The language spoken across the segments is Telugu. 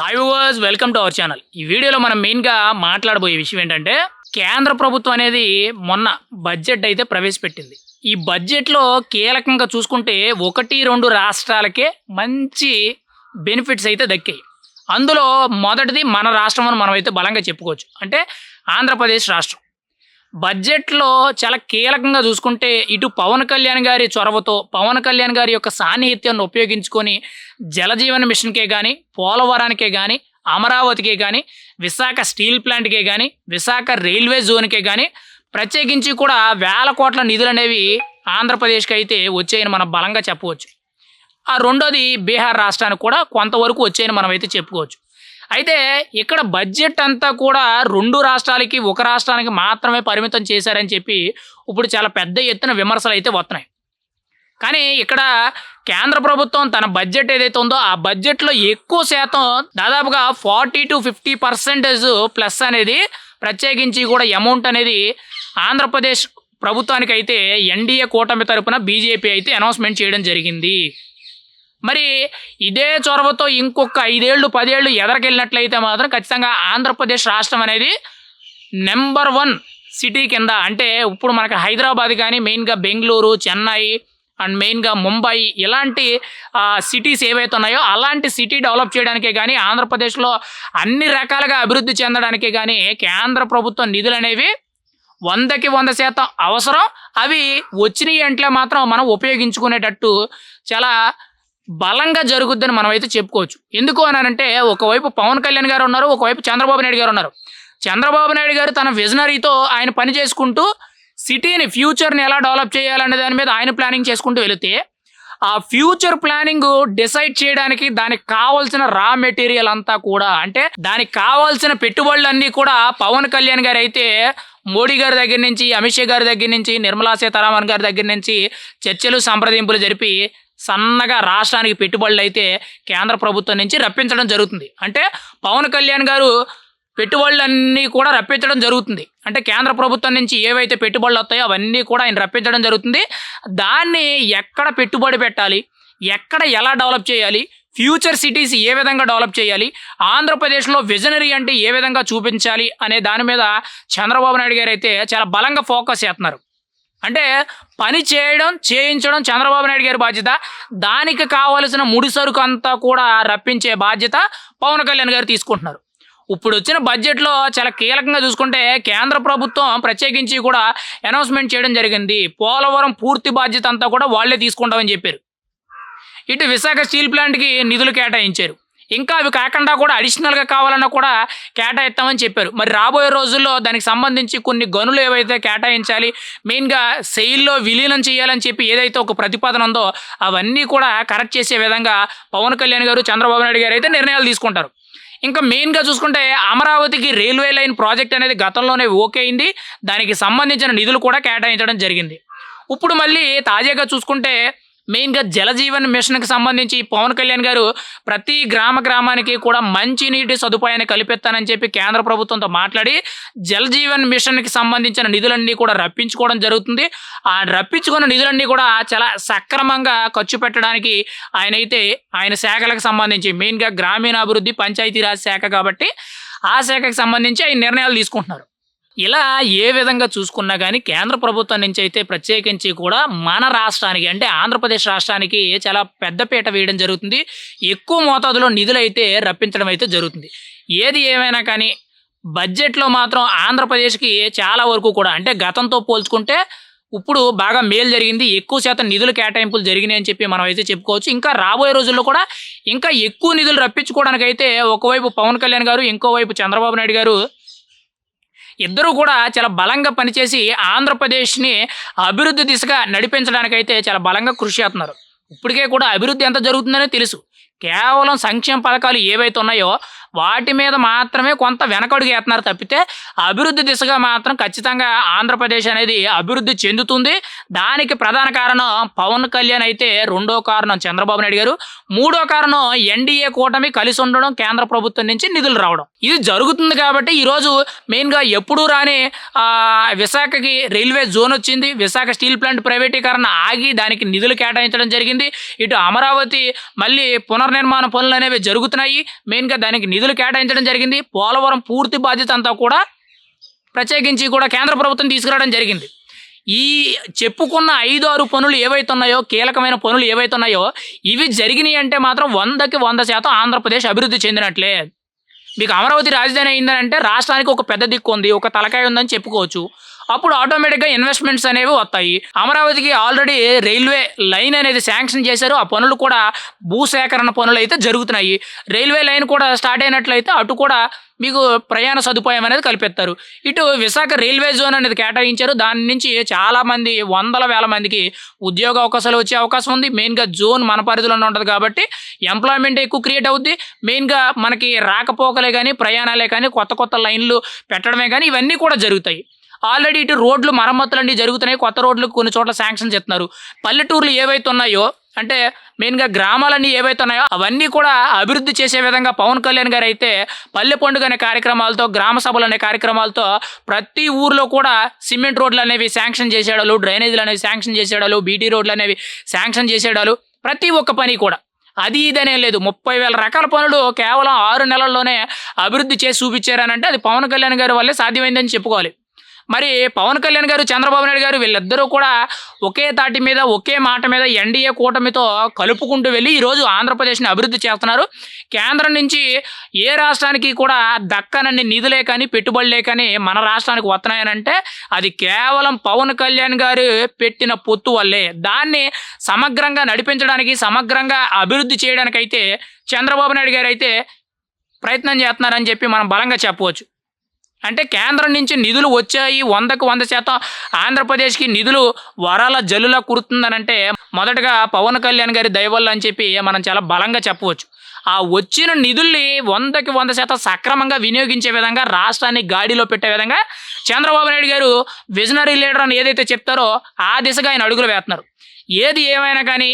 Hi viewers welcome to our channel ఈ వీడియోలో మనం మెయిన్గా మాట్లాడబోయే విషయం ఏంటంటే కేంద్ర ప్రభుత్వం అనేది మొన్న బడ్జెట్ అయితే ప్రవేశపెట్టింది. ఈ బడ్జెట్లో కీలకంగా చూసుకుంటే ఒకటి రెండు రాష్ట్రాలకే మంచి బెనిఫిట్స్ అయితే దక్కాయి. అందులో మొదటిది మన రాష్ట్రం అని మనం అయితే బలంగా చెప్పుకోవచ్చు. అంటే ఆంధ్రప్రదేశ్ రాష్ట్రం. బడ్జెట్లో చాలా కీలకంగా చూసుకుంటే ఇటు పవన్ కళ్యాణ్ గారి చొరవతో పవన్ కళ్యాణ్ గారి యొక్క సాన్నిహిత్యాన్ని ఉపయోగించుకొని జలజీవన మిషన్కే కానీ పోలవరానికే కానీ అమరావతికే కానీ విశాఖ స్టీల్ ప్లాంట్కే కానీ విశాఖ రైల్వే జోన్కే కానీ ప్రత్యేకించి కూడా వేల కోట్ల నిధులు అనేవి ఆంధ్రప్రదేశ్కి అయితే వచ్చాయని మనం బలంగా చెప్పవచ్చు. ఆ రెండోది బీహార్ రాష్ట్రానికి కూడా కొంతవరకు వచ్చాయని మనం అయితే చెప్పుకోవచ్చు. అయితే ఇక్కడ బడ్జెట్ అంతా కూడా రెండు రాష్ట్రాలకి ఒక రాష్ట్రానికి మాత్రమే పరిమితం చేశారని చెప్పి ఇప్పుడు చాలా పెద్ద ఎత్తున విమర్శలు అయితే వస్తున్నాయి. కానీ ఇక్కడ కేంద్ర ప్రభుత్వం తన బడ్జెట్ ఏదైతే ఉందో ఆ బడ్జెట్లో ఎక్కువ శాతం దాదాపుగా forty to fifty percentage plus అనేది ప్రత్యేకించి కూడా అమౌంట్ అనేది ఆంధ్రప్రదేశ్ ప్రభుత్వానికి అయితే ఎన్డీఏ కూటమి తరపున బీజేపీ అయితే అనౌన్స్మెంట్ చేయడం జరిగింది. మరి ఇదే చొరవతో ఇంకొక ఐదేళ్ళు పదేళ్ళు ఎదరికెళ్ళినట్లయితే మాత్రం ఖచ్చితంగా ఆంధ్రప్రదేశ్ రాష్ట్రం అనేది నెంబర్ వన్ సిటీ కింద. అంటే ఇప్పుడు మనకి హైదరాబాద్ కానీ మెయిన్గా బెంగళూరు చెన్నై అండ్ మెయిన్గా ముంబై ఇలాంటి సిటీస్ ఏవైతే ఉన్నాయో అలాంటి సిటీ డెవలప్ చేయడానికే కానీ ఆంధ్రప్రదేశ్లో అన్ని రకాలుగా అభివృద్ధి చెందడానికే కానీ కేంద్ర ప్రభుత్వం నిధులు అనేవి వందకి వంద శాతం అవసరం. అవి వచ్చినాయి అంటే మాత్రం మనం ఉపయోగించుకునేటట్టు చాలా బలంగా జరుగుద్దని మనం అయితే చెప్పుకోవచ్చు. ఎందుకు అనంటే ఒకవైపు పవన్ కళ్యాణ్ గారు ఉన్నారు ఒకవైపు చంద్రబాబు నాయుడు గారు ఉన్నారు. చంద్రబాబు నాయుడు గారు తన విజనరీతో ఆయన పని చేసుకుంటూ సిటీని ఫ్యూచర్ని ఎలా డెవలప్ చేయాలనే దాని మీద ఆయన ప్లానింగ్ చేసుకుంటూ వెళితే ఆ ఫ్యూచర్ ప్లానింగ్ డిసైడ్ చేయడానికి దానికి కావాల్సిన రా మెటీరియల్ అంతా కూడా అంటే దానికి కావాల్సిన పెట్టుబడులన్నీ కూడా పవన్ కళ్యాణ్ గారు అయితే మోడీ గారి దగ్గర నుంచి అమిత్ షా గారి దగ్గర నుంచి నిర్మలా సీతారామన్ గారి దగ్గర నుంచి చర్చలు సంప్రదింపులు జరిపి సన్నగా రాష్ట్రానికి పెట్టుబడులు అయితే కేంద్ర ప్రభుత్వం నుంచి రప్పించడం జరుగుతుంది. అంటే పవన్ కళ్యాణ్ గారు పెట్టుబడులన్నీ కూడా రప్పించడం జరుగుతుంది. అంటే కేంద్ర ప్రభుత్వం నుంచి ఏవైతే పెట్టుబడులు వస్తాయో అవన్నీ కూడా ఆయన రప్పించడం జరుగుతుంది. దాన్ని ఎక్కడ పెట్టుబడి పెట్టాలి? ఎక్కడ ఎలా డెవలప్ చేయాలి? ఫ్యూచర్ సిటీస్ ఏ విధంగా డెవలప్ చేయాలి? ఆంధ్రప్రదేశ్లో విజనరీ అంటే ఏ విధంగా చూపించాలి? అనే దాని మీద చంద్రబాబు నాయుడు గారు అయితే చాలా బలంగా ఫోకస్ చేస్తున్నారు. అంటే పని చేయడం చేయించడం చంద్రబాబు నాయుడు గారి బాధ్యత. దానికి కావలసిన ముడి సరుకు అంతా కూడా రప్పించే బాధ్యత పవన్ కళ్యాణ్ గారు తీసుకుంటున్నారు. ఇప్పుడు వచ్చిన బడ్జెట్లో చాలా కీలకంగా చూసుకుంటే కేంద్ర ప్రభుత్వం ప్రత్యేకించి కూడా అనౌన్స్మెంట్ చేయడం జరిగింది. పోలవరం పూర్తి బాధ్యత అంతా కూడా వాళ్ళే తీసుకుంటామని చెప్పారు. ఇటు విశాఖ స్టీల్ ప్లాంట్కి నిధులు కేటాయించారు. ఇంకా అవి కాకుండా కూడా అడిషనల్గా కావాలన్నా కూడా కేటాయిస్తామని చెప్పారు. మరి రాబోయే రోజుల్లో దానికి సంబంధించి కొన్ని గనులు ఏవైతే కేటాయించాలి మెయిన్గా సెయిల్లో విలీనం చేయాలని చెప్పి ఏదైతే ఒక ప్రతిపాదన ఉందో అవన్నీ కూడా కరెక్ట్ చేసే విధంగా పవన్ కళ్యాణ్ గారు చంద్రబాబు నాయుడు గారు అయితే నిర్ణయాలు తీసుకుంటారు. ఇంకా మెయిన్గా చూసుకుంటే అమరావతికి రైల్వే లైన్ ప్రాజెక్ట్ అనేది గతంలోనే ఓకే అయింది. దానికి సంబంధించిన నిధులు కూడా కేటాయించడం జరిగింది. ఇప్పుడు మళ్ళీ తాజాగా చూసుకుంటే మెయిన్గా జలజీవన్ మిషన్కి సంబంధించి పవన్ కళ్యాణ్ గారు ప్రతి గ్రామ గ్రామానికి కూడా మంచినీటి సదుపాయాన్ని కల్పిస్తానని చెప్పి కేంద్ర ప్రభుత్వంతో మాట్లాడి జలజీవన్ మిషన్కి సంబంధించిన నిధులన్నీ కూడా రప్పించుకోవడం జరుగుతుంది. ఆ రప్పించుకున్న నిధులన్నీ కూడా చాలా సక్రమంగా ఖర్చు పెట్టడానికి ఆయన అయితే ఆయన శాఖలకు సంబంధించి మెయిన్గా గ్రామీణాభివృద్ధి పంచాయతీరాజ్ శాఖ కాబట్టి ఆ శాఖకు సంబంధించి ఆయన నిర్ణయాలు తీసుకుంటున్నారు. ఇలా ఏ విధంగా చూసుకున్నా కానీ కేంద్ర ప్రభుత్వం నుంచి అయితే ప్రత్యేకించి కూడా మన రాష్ట్రానికి అంటే ఆంధ్రప్రదేశ్ రాష్ట్రానికి చాలా పెద్దపీట వేయడం జరుగుతుంది. ఎక్కువ మోతాదులో నిధులు అయితే రప్పించడం అయితే జరుగుతుంది. ఏది ఏమైనా కానీ బడ్జెట్లో మాత్రం ఆంధ్రప్రదేశ్కి చాలా వరకు కూడా అంటే గతంతో పోల్చుకుంటే ఇప్పుడు బాగా మేలు జరిగింది. ఎక్కువ శాతం నిధులు కేటాయింపులు జరిగినాయని చెప్పి మనం అయితే చెప్పుకోవచ్చు. ఇంకా రాబోయే రోజుల్లో కూడా ఇంకా ఎక్కువ నిధులు రప్పించుకోవడానికి అయితే ఒకవైపు పవన్ కళ్యాణ్ గారు ఇంకోవైపు చంద్రబాబు నాయుడు గారు ఇద్దరూ కూడా చాలా బలంగా పనిచేసి ఆంధ్రప్రదేశ్ని అభివృద్ధి దిశగా నడిపించడానికైతే చాలా బలంగా కృషి చేస్తున్నారు. ఇప్పటికే కూడా అభివృద్ధి ఎంత జరుగుతుందనే తెలుసు. కేవలం సంక్షేమ పథకాలు ఏవైతే ఉన్నాయో వాటి మీద మాత్రమే కొంత వెనకడుగు వేస్తున్నారు తప్పితే అభివృద్ధి దిశగా మాత్రం ఖచ్చితంగా ఆంధ్రప్రదేశ్ అనేది అభివృద్ధి చెందుతుంది. దానికి ప్రధాన కారణం పవన్ కళ్యాణ్ అయితే రెండో కారణం చంద్రబాబు నాయుడు గారు. మూడో కారణం ఎన్డీఏ కూటమి కలిసి ఉండడం కేంద్ర ప్రభుత్వం నుంచి నిధులు రావడం. ఇది జరుగుతుంది కాబట్టి ఈరోజు మెయిన్గా ఎప్పుడూ రాని విశాఖకి రైల్వే జోన్ వచ్చింది. విశాఖ స్టీల్ ప్లాంట్ ప్రైవేటీకరణ ఆగి దానికి నిధులు కేటాయించడం జరిగింది. ఇటు అమరావతి మళ్ళీ పునర్నిర్మాణ పనులు అనేవి జరుగుతున్నాయి. మెయిన్గా దానికి నిధులు కేటాయించడం జరిగింది. పోలవరం పూర్తి బాధ్యత అంతా కూడా ప్రత్యేకించి కూడా కేంద్ర ప్రభుత్వం తీసుకురావడం జరిగింది. ఈ చెప్పుకున్న ఐదు ఆరు పనులు ఏవైతే ఉన్నాయో కీలకమైన పనులు ఏవైతే ఉన్నాయో ఇవి జరిగినాయి అంటే మాత్రం వందకి వంద శాతం ఆంధ్రప్రదేశ్ అభివృద్ధి చెందినట్లే. మీకు అమరావతి రాజధాని అయిందని రాష్ట్రానికి ఒక పెద్ద దిక్కు ఉంది ఒక తలకాయ ఉందని చెప్పుకోవచ్చు. అప్పుడు ఆటోమేటిక్గా ఇన్వెస్ట్మెంట్స్ అనేవి వస్తాయి. అమరావతికి ఆల్రెడీ రైల్వే లైన్ అనేది శాంక్షన్ చేశారు. ఆ పనులు కూడా భూసేకరణ పనులు అయితే జరుగుతున్నాయి. రైల్వే లైన్ కూడా స్టార్ట్ అయినట్లయితే అటు కూడా మీకు ప్రయాణ సదుపాయం అనేది కల్పిస్తారు. ఇటు విశాఖ రైల్వే జోన్ అనేది కేటాయించారు. దాని నుంచి చాలామంది వందల వేల మందికి ఉద్యోగ అవకాశాలు వచ్చే అవకాశం ఉంది. మెయిన్గా జోన్ మన పరిధిలోనే ఉంటుంది కాబట్టి ఎంప్లాయ్మెంట్ ఎక్కువ క్రియేట్ అవుద్ది. మెయిన్గా మనకి రాకపోకలే కానీ ప్రయాణాలే కానీ కొత్త కొత్త లైన్లు పెట్టడమే కానీ ఇవన్నీ కూడా జరుగుతాయి. ఆల్రెడీ ఇటు రోడ్లు మరమ్మతులు అన్నీ జరుగుతున్నాయి. కొత్త రోడ్లు కొన్ని చోట్ల శాంక్షన్ చేస్తున్నారు. పల్లెటూర్లు ఏవైతే ఉన్నాయో అంటే మెయిన్గా గ్రామాలన్నీ ఏవైతే ఉన్నాయో అవన్నీ కూడా అభివృద్ధి చేసే విధంగా పవన్ కళ్యాణ్ గారు అయితే పల్లె పండుగ అనే కార్యక్రమాలతో గ్రామ సభలు అనే కార్యక్రమాలతో ప్రతి ఊర్లో కూడా సిమెంట్ రోడ్లు అనేవి శాంక్షన్ చేసేడాలు డ్రైనేజీలు అనేవి శాంక్షన్ చేసేడాలు బీటీ రోడ్లు అనేవి శాంక్షన్ చేసేడాలు ప్రతి ఒక్క పని కూడా. అది ఇదనే లేదు. ముప్పై వేల రకాల పనులు కేవలం ఆరు నెలల్లోనే అభివృద్ధి చేసి చూపించారనంటే అది పవన్ కళ్యాణ్ గారి వల్లే సాధ్యమైందని చెప్పుకోవాలి. మరి పవన్ కళ్యాణ్ గారు చంద్రబాబు నాయుడు గారు వీళ్ళిద్దరూ కూడా ఒకే తాటి మీద ఒకే మాట మీద ఎన్డీఏ కూటమితో కలుపుకుంటూ వెళ్ళి ఈరోజు ఆంధ్రప్రదేశ్ని అభివృద్ధి చేస్తున్నారు. కేంద్రం నుంచి ఏ రాష్ట్రానికి కూడా దక్కనన్ని నిధులే కానీ పెట్టుబడులే కానీ మన రాష్ట్రానికి వస్తున్నాయనంటే అది కేవలం పవన్ కళ్యాణ్ గారు పెట్టిన పొత్తు వల్లే. దాన్ని సమగ్రంగా నడిపించడానికి సమగ్రంగా అభివృద్ధి చేయడానికైతే చంద్రబాబు నాయుడు గారు అయితే ప్రయత్నం చేస్తున్నారని చెప్పి మనం బలంగా చెప్పవచ్చు. అంటే కేంద్రం నుంచి నిధులు వచ్చాయి వందకు వంద శాతం. ఆంధ్రప్రదేశ్కి నిధులు వరాల జల్లులా కురుతుందనంటే మొదటగా పవన్ కళ్యాణ్ గారి దయవల్ల అని చెప్పి మనం చాలా బలంగా చెప్పవచ్చు. ఆ వచ్చిన నిధుల్ని వందకి వంద శాతం సక్రమంగా వినియోగించే విధంగా రాష్ట్రాన్ని గాడిలో పెట్టే విధంగా చంద్రబాబు నాయుడు గారు విజనరీ లీడర్ అని ఏదైతే చెప్తారో ఆ దిశగా ఆయన అడుగులు వేస్తున్నారు. ఏది ఏమైనా కానీ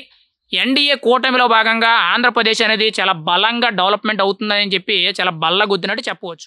ఎన్డీఏ కూటమిలో భాగంగా ఆంధ్రప్రదేశ్ అనేది చాలా బలంగా డెవలప్మెంట్ అవుతుందని చెప్పి చాలా బల్ల గుద్దినట్టు చెప్పవచ్చు.